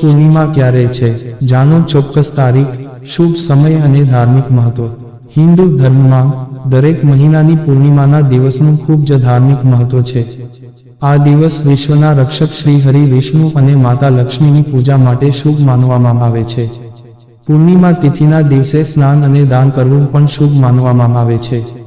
પૂર્ણિમા ક્યારે છે? જાણો ચોક્કસ તારીખ, શુભ સમય અને ધાર્મિક મહત્વ. હિન્દુ ધર્મમાં દરેક મહિનાની પૂર્ણિમાના દિવસનું ખૂબ જ ધાર્મિક મહત્વ છે. આ દિવસ વિશ્વના રક્ષક શ્રી હરિ વિષ્ણુ અને માતા લક્ષ્મીની પૂજા માટે શુભ માનવામાં આવે છે. પૂર્ણિમા તિથિના દિવસે સ્નાન અને દાન કરવું પણ શુભ માનવામાં આવે છે.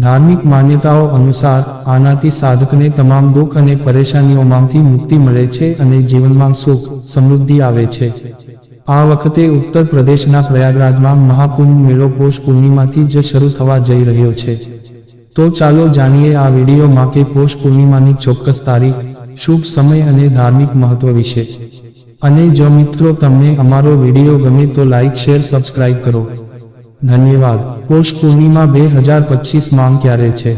ધાર્મિક માન્યતાઓ અનુસાર આનાથી સાધકને તમામ દુઃખ અને પરેશાનીઓમાંથી મુક્તિ મળે છે અને જીવનમાં સુખ, સમૃદ્ધિ આવે છે. આ વખતે ઉત્તર પ્રદેશના પ્રયાગરાજમાં મહાકુંભ મેળો પોષ પૂર્ણિમાથી જ શરૂ થવા જઈ રહ્યો છે. તો ચાલો જાણીએ આ વિડીયોમાં કે પોષ પૂર્ણિમાની ચોક્કસ તારીખ, શુભ સમય અને ધાર્મિક મહત્વ વિશે. અને જો મિત્રો તમને અમારો વીડિયો ગમે તો લાઈક, શેર, સબસ્ક્રાઇબ કરો. ધન્યવાદ. કોષ પૂર્ણિમા બે હજાર પચીસ માંગ ક્યારે છે?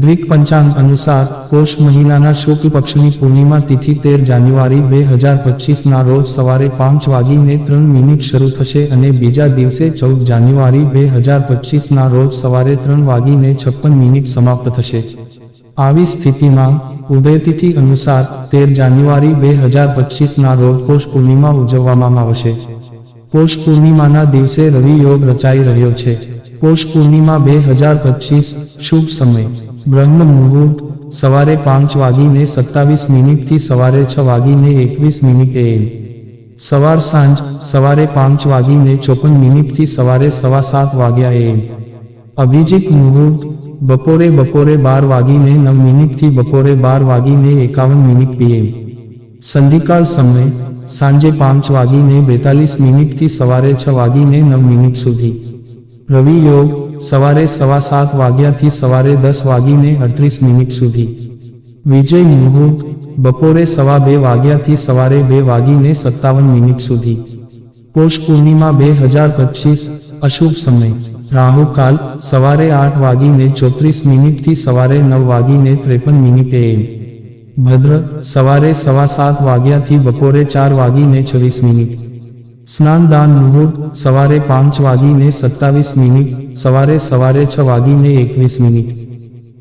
ગ્રીક પંચાંગ અનુસાર કોષ મહિનાના શુક્લ પક્ષની પૂર્ણિમા તિથિ તેર જાન્યુઆરી બે હજાર પચીસના રોજ સવારે પાંચ વાગીને ત્રણ મિનિટ શરૂ થશે અને બીજા દિવસે ચૌદ જાન્યુઆરી બે હજાર પચીસના રોજ સવારે ત્રણ વાગીને છપ્પન મિનિટ સમાપ્ત થશે. આવી સ્થિતિમાં ઉદયતિથિ અનુસાર, તેર જાન્યુઆરી બે હજાર પચીસના રોજ કોષ પૂર્ણિમા ઉજવવામાં આવશે. પોષ પૂર્ણિમાના દિવસે રવિ યોગ રચાઈ રહ્યો છે. પોષ પૂર્ણિમા બે હજાર પચીસ શુભ સમય. બ્રહ્મ મુહૂર્ત, સવારે પાંચ વાગીને સત્તાવીસ મિનિટથી સવારે છ વાગીને એકવીસ મિનિટ એમ. સવાર સાંજ, સવારે પાંચ વાગીને ચોપન મિનિટથી સવારે સવા સાત વાગ્યા એમ. અભિજીત મુહૂર્ત, બપોરે બપોરે બાર વાગીને નવ મિનિટથી બપોરે બાર વાગીને એકાવન મિનિટ પીએમ સંધિકાળ સમય સાંજે પાંચ વાગીને બેતાલીસ મિનિટથી સવારે છ વાગીને નવ મિનિટ સુધી. રવિ યોગ સવારે સવા સાત વાગ્યાથી સવારે દસ વાગીને અડત્રીસ મિનિટ સુધી. વિજય મુહૂર્ત બપોરે સવા બે વાગ્યાથી સવારે બે વાગીને સત્તાવન મિનિટ સુધી. પોષ પૂર્ણિમા બે હજાર પચીસ, અશુભ સમય. રાહુકાલ સવારે આઠ વાગીને ચોત્રીસ મિનિટથી સવારે નવ વાગીને ત્રેપન મિનિટ એમ. ભદ્ર સવારે સવા સાત વાગ્યાથી બપોરે ચાર વાગીને છવ્વીસ મિનિટ સ્નાન દાન મુહૂર્ત સવારે પાંચ વાગીને સત્તાવીસ મિનિટ સવારે સવારે છ વાગીને એકવીસ મિનિટ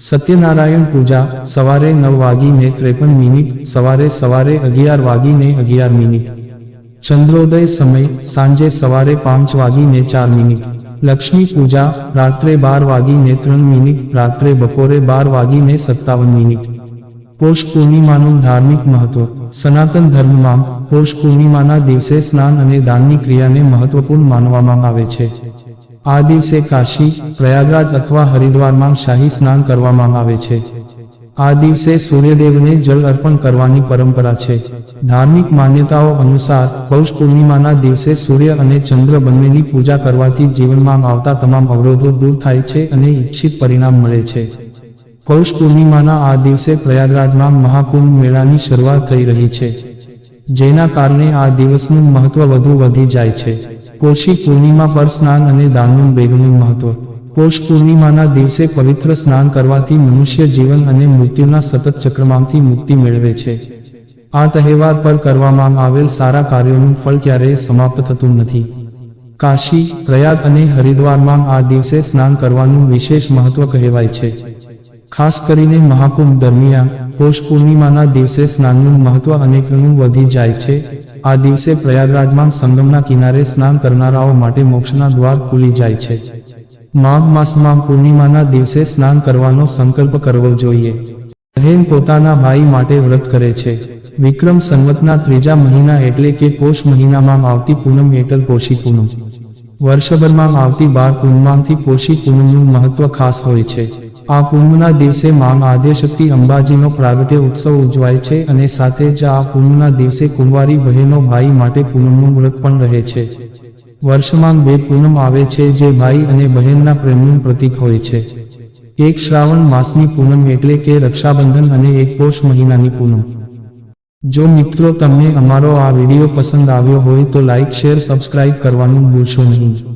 સત્યનારાયણ પૂજા સવારે નવ વાગીને ત્રેપન મિનિટ સવારે સવારે અગિયાર વાગીને અગિયાર મિનિટ ચંદ્રોદય સમય સાંજે સવારે પાંચ વાગીને ચાર મિનિટ લક્ષ્મી પૂજા રાત્રે બાર વાગીને ત્રણ મિનિટ રાત્રે બપોરે બાર વાગીને સત્તાવન મિનિટ પોષ પૂર્ણિમાનું ધાર્મિક મહત્વ. સનાતન ધર્મમાં પોષ પૂર્ણિમાના દિવસે સ્નાન અને દાનની ક્રિયાને મહત્વપૂર્ણ માનવામાં આવે છે. આ દિવસે કાશી, પ્રયાગરાજ અથવા હરિદ્વારમાં શાહી સ્નાન કરવામાં આવે છે. આ દિવસે સૂર્યદેવને જળ અર્પણ કરવાની પરંપરા છે. ધાર્મિક માન્યતાઓ અનુસાર પૌષ પૂર્ણિમાના દિવસે સૂર્ય અને ચંદ્ર બંનેની પૂજા કરવાથી જીવનમાં આવતા તમામ અવરોધો દૂર થાય છે અને ઈચ્છિત પરિણામ મળે છે. પૌષ પૂર્ણિમાના આ દિવસે પ્રયાગરાજમાં મહાકુંભ મેળાની શરૂઆત થઈ રહી છે, જેના કારણે આ દિવસનું મહત્વ વધુ વધી જાય છે. પોષી પૂર્ણિમા પર સ્નાન અને દાનનું બેગનું મહત્વ. પોષ પૂર્ણિમાના દિવસે પવિત્ર સ્નાન કરવાથી મનુષ્ય જીવન અને મૃત્યુના સતત ચક્રમાંથી મુક્તિ મેળવે છે. આ તહેવાર પર કરવામાં આવેલ સારા કાર્યોનું ફળ ક્યારેય સમાપ્ત થતું નથી. કાશી, પ્રયાગ અને હરિદ્વારમાં આ દિવસે સ્નાન કરવાનું વિશેષ મહત્વ કહેવાય છે. ખાસ કરીને મહાકુંભ દરમિયાન પોષ પૂર્ણિમાના દિવસે સ્નાનનું મહત્વ અનેકનું વધી જાય છે. આ દિવસે પ્રયાગરાજમાં સંગમના કિનારે સ્નાન કરનારાઓ માટે મોક્ષના દ્વાર ખુલી જાય છે. માઘ માસમાં પૂર્ણિમાના દિવસે સ્નાન કરવાનો સંકલ્પ કરવો જોઈએ. બહેન પોતાના ભાઈ માટે વ્રત કરે છે. વિક્રમ સંવતના ત્રીજા મહિના એટલે કે પોષ મહિનામાં આવતી પૂનમ એટલે પોષી પૂનમ. વર્ષભરમાં આવતી બાર પૂનમમાંથી પોષી પૂનમનું મહત્વ ખાસ હોય છે. આ પૂનમના દિવસે મા આદ્યશક્તિ અંબાજીનો પ્રાગટ્ય ઉત્સવ ઉજવાય છે અને સાથે જ આ પૂનમના દિવસે કુંવારી બહેનો ભાઈ માટે પૂનમનું વ્રત પણ રહે છે. વર્ષમાં બે પૂનમ આવે છે જે ભાઈ અને બહેનના પ્રેમનું પ્રતીક હોય છે. એક શ્રાવણ માસની પૂનમ એટલે કે રક્ષાબંધન અને એક પોષ મહિનાની પૂનમ. જો મિત્રો તમને અમારો આ વીડિયો પસંદ આવ્યો હોય તો લાઇક શેર સબસ્ક્રાઇબ કરવાનું ભૂલશો નહીં.